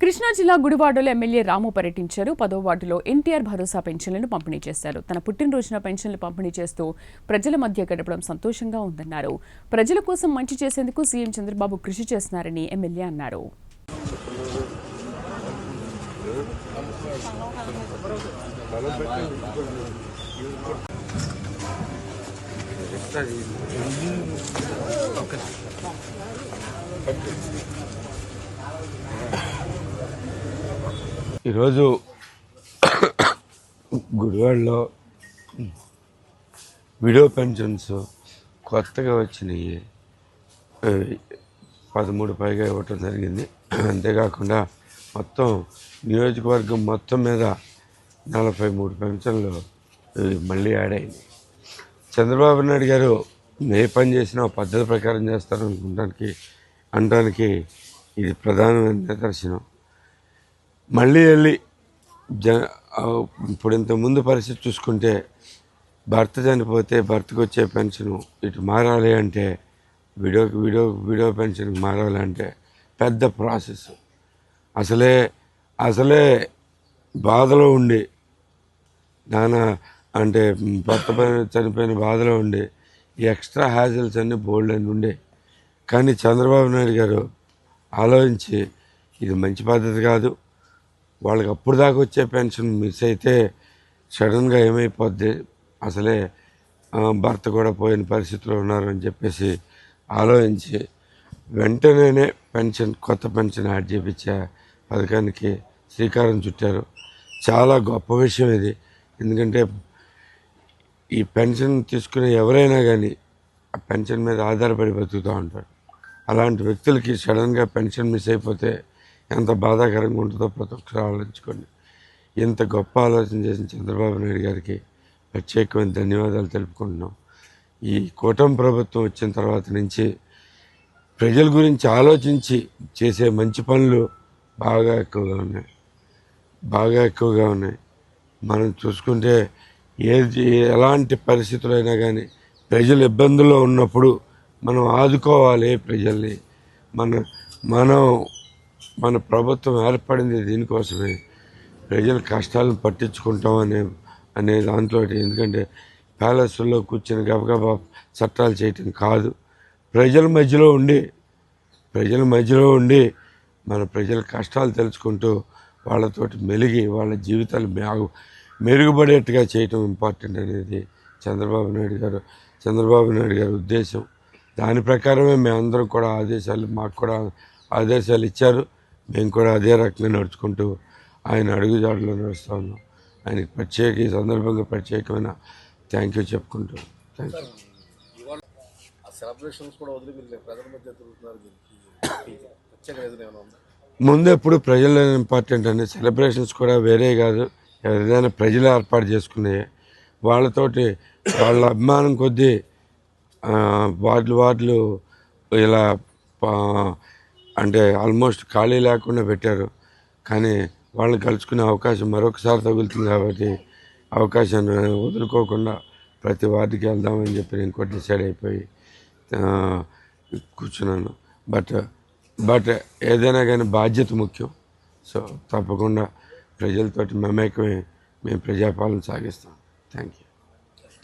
కృష్ణా జిల్లా గుడివాడలో ఎమ్మెల్యే రాము పర్యటించారు. పదో వార్డులో ఎన్టీఆర్ భరోసా పెన్షన్లను పంపిణీ చేశారు. తన పుట్టినరోజున పెన్షన్లు పంపిణీ చేస్తూ ప్రజల మధ్య గడపడం సంతోషంగా ఉందన్నారు. ప్రజల కోసం మంచి చేసేందుకు సీఎం చంద్రబాబు కృషి చేస్తున్నారని ఎమ్మెల్యే అన్నారు. ఈరోజు గుడివాడలో విడో పెన్షన్స్ కొత్తగా వచ్చినాయి. పదమూడు పైగా ఇవ్వటం జరిగింది. అంతేకాకుండా మొత్తం నియోజకవర్గం మొత్తం మీద నలభై మూడు పెన్షన్లు మళ్ళీ యాడ్ అయింది చంద్రబాబు నాయుడు గారు ఏ పని చేసినా పద్ధతి ప్రకారం చేస్తారు అనుకుంటానికి అనడానికి ఇది ప్రధానమైన నిదర్శనం. మళ్ళీ వెళ్ళి జ ఇప్పుడు ఇంత ముందు పరిస్థితి చూసుకుంటే భర్త చనిపోతే భర్తకు వచ్చే పెన్షన్ ఇటు మారాలి అంటే వీడియోకి వీడియో వీడియో పెన్షన్ మారాలి అంటే పెద్ద ప్రాసెస్. అసలే అసలే బాధలో ఉండి నాన్న అంటే భర్త పైన చనిపోయిన బాధలో ఉండి ఈ ఎక్స్ట్రా హ్యాజిల్స్ అన్నీ బోల్డ్ అని ఉండే. కానీ చంద్రబాబు నాయుడు గారు ఆలోచించి ఇది మంచి పద్ధతి కాదు వాళ్ళకి అప్పుడు దాకా వచ్చే పెన్షన్ మిస్ అయితే సడన్గా ఏమైపోద్ది? అసలే భర్త కూడా పోయిన పరిస్థితిలో ఉన్నారు అని చెప్పేసి ఆలోచించి వెంటనే పెన్షన్ కొత్త పెన్షన్ యాడ్ చేయించే పథకానికి శ్రీకారం చుట్టారు. చాలా గొప్ప విషయం ఇది. ఎందుకంటే ఈ పెన్షన్ తీసుకునే ఎవరైనా కానీ ఆ పెన్షన్ మీద ఆధారపడి బతుకుతూ ఉంటారు. అలాంటి వ్యక్తులకి సడన్గా పెన్షన్ మిస్ అయిపోతే ఎంత బాధాకరంగా ఉంటుందో ప్రతి ఒక్కరు ఆలోచించుకోండి. ఇంత గొప్ప ఆలోచన చేసిన చంద్రబాబు నాయుడు గారికి ప్రత్యేకమైన ధన్యవాదాలు తెలుపుకుంటున్నాం. ఈ కూటమి ప్రభుత్వం వచ్చిన తర్వాత నుంచి ప్రజల గురించి ఆలోచించి చేసే మంచి పనులు బాగా ఎక్కువగా ఉన్నాయి. బాగా ఎక్కువగా ఉన్నాయి. మనం చూసుకుంటే ఏది ఎలాంటి పరిస్థితులైనా కానీ ప్రజలు ఇబ్బందుల్లో ఉన్నప్పుడు మనం ఆదుకోవాలి ప్రజల్ని. మన మనం మన ప్రభుత్వం ఏర్పడింది దీనికోసమే. ప్రజల కష్టాలను పట్టించుకుంటాం అనే అనే దాంట్లో ఎందుకంటే ప్యాలెస్లో కూర్చొని గబగబా చట్టాలు చేయటం కాదు. ప్రజల మధ్యలో ఉండి ప్రజల మధ్యలో ఉండి మన ప్రజల కష్టాలు తెలుసుకుంటూ వాళ్ళతోటి మెలిగి వాళ్ళ జీవితాలు మెరుగు మెరుగుపడేట్టుగా చేయటం ఇంపార్టెంట్ అనేది చంద్రబాబు నాయుడు గారు చంద్రబాబు నాయుడు గారి ఉద్దేశం. దాని ప్రకారమే మేమందరం కూడా ఆదేశాలు మాకు కూడా ఆదేశాలు ఇచ్చారు. మేము కూడా అదే రకంగా నడుచుకుంటూ ఆయన అడుగుజాడలో నడుస్తూ ఉన్నాం. ఆయనకి ప్రత్యేక ఈ సందర్భంగా ప్రత్యేకమైన థ్యాంక్ యూ చెప్పుకుంటూ. Thank you. ముందు ఎప్పుడు ప్రజలు ఇంపార్టెంట్ అండి సెలబ్రేషన్స్ కూడా వేరే కాదు. ఏదైనా ప్రజలు ఏర్పాటు చేసుకునే వాళ్ళతోటి వాళ్ళ అభిమానం కొద్దీ వార్డులు వార్డులు ఇలా పా- అంటే ఆల్మోస్ట్ ఖాళీ లేకుండా పెట్టారు. కానీ వాళ్ళని కలుసుకునే అవకాశం మరొకసారి తగులుతుంది కాబట్టి అవకాశాన్ని వదులుకోకుండా ప్రతి వార్డుకి వెళ్దామని చెప్పి నేను కూడా డిసైడ్ అయిపోయి కూర్చున్నాను. బట్ బట్ ఏదైనా కానీ బాధ్యత ముఖ్యం. సో తప్పకుండా ప్రజలతోటి మమేకమే మేము ప్రజాపాలన సాగిస్తాం. Thank you